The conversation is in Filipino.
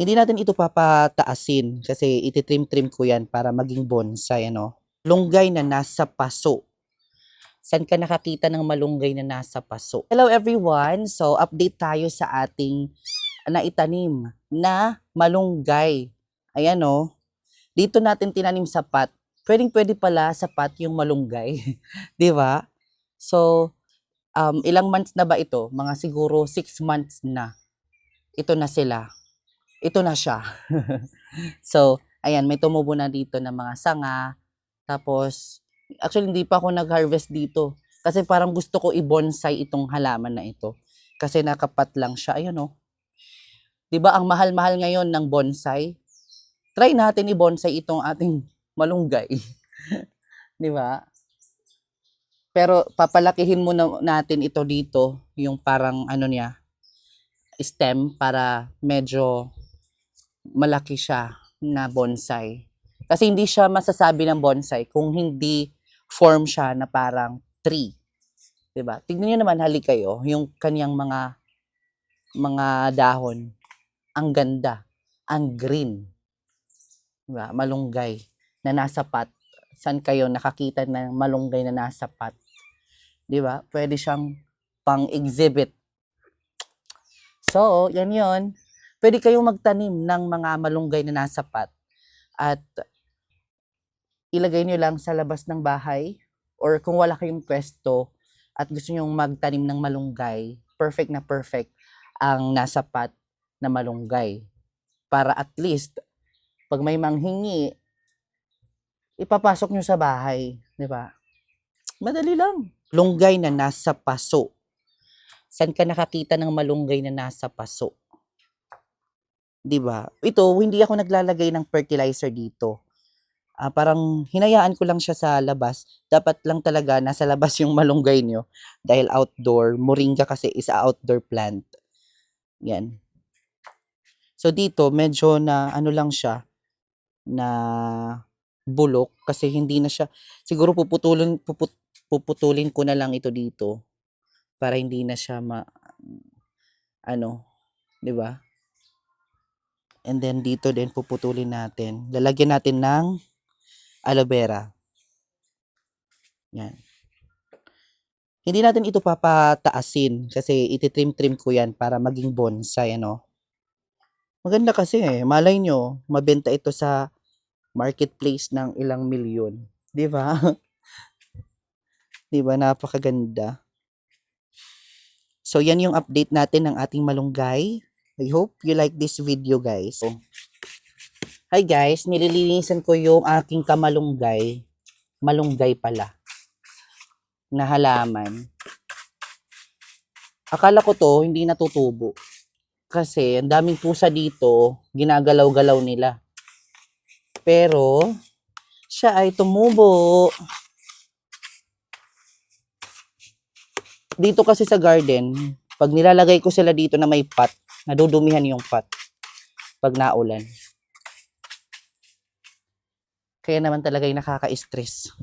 Hindi natin ito papataasin kasi ititrim-trim ko yan para maging bonsai, ano. Lunggay na nasa paso. Saan ka nakakita ng malunggay na nasa paso? Hello everyone! So, update tayo sa ating naitanim na malunggay. Ayan o. Dito natin tinanim sa pat. Pwedeng pwede pala sa pat yung malunggay. Di ba? So, um, ilang months na ba ito? Mga siguro six months na. Ito na sila. Ito na siya. so, ayan, may tumubo na dito ng mga sanga. Tapos, actually, hindi pa ako nag-harvest dito. Kasi parang gusto ko i-bonsai itong halaman na ito. Kasi nakapat lang siya. Ayun o. 'Di ba ang mahal-mahal ngayon ng bonsai? Try natin i-bonsai itong ating malunggay. 'Di ba? Pero papalakihin muna natin ito dito, yung parang ano niya, stem para medyo malaki siya na bonsai. Kasi hindi siya masasabi ng bonsai kung hindi form siya na parang tree. 'Di ba? Tignan niyo naman hali kayo, yung kaniyang mga mga dahon. Ang ganda, ang green. 'Di ba? Malunggay na nasa pot. Saan kayo nakakita ng malunggay na nasa pot? 'Di ba? Pwede siyang pang-exhibit. So, yan 'yon. Pwede kayong magtanim ng mga malunggay na nasa pot at ilagay niyo lang sa labas ng bahay or kung wala kayong pwesto at gusto niyo magtanim ng malunggay, perfect na perfect ang nasa pot na malunggay. Para at least, pag may manghingi, ipapasok nyo sa bahay. Di ba? Madali lang. Lunggay na nasa paso. Saan ka nakakita ng malunggay na nasa paso? Di ba? Ito, hindi ako naglalagay ng fertilizer dito. Ah, parang hinayaan ko lang siya sa labas. Dapat lang talaga nasa labas yung malunggay nyo. Dahil outdoor. Moringa kasi is a outdoor plant. Yan. So dito, medyo na ano lang siya, na bulok kasi hindi na siya, siguro puputulin, puput, puputulin ko na lang ito dito para hindi na siya ma, ano, di ba? And then dito din puputulin natin. Lalagyan natin ng aloe vera. Yan. Hindi natin ito papataasin kasi ititrim-trim ko yan para maging bonsai, ano. Maganda kasi eh. Malay nyo, mabenta ito sa marketplace ng ilang milyon. Di ba? Di ba? Napakaganda. So, yan yung update natin ng ating malunggay. I hope you like this video, guys. So, hi guys, nililinisan ko yung aking kamalunggay. Malunggay pala. Na halaman. Akala ko to, hindi natutubo. Kasi, ang daming pusa dito, ginagalaw-galaw nila. Pero, siya ay tumubo. Dito kasi sa garden, pag nilalagay ko sila dito na may pot, nadudumihan yung pot pag naulan. Kaya naman talaga yung nakaka-stress.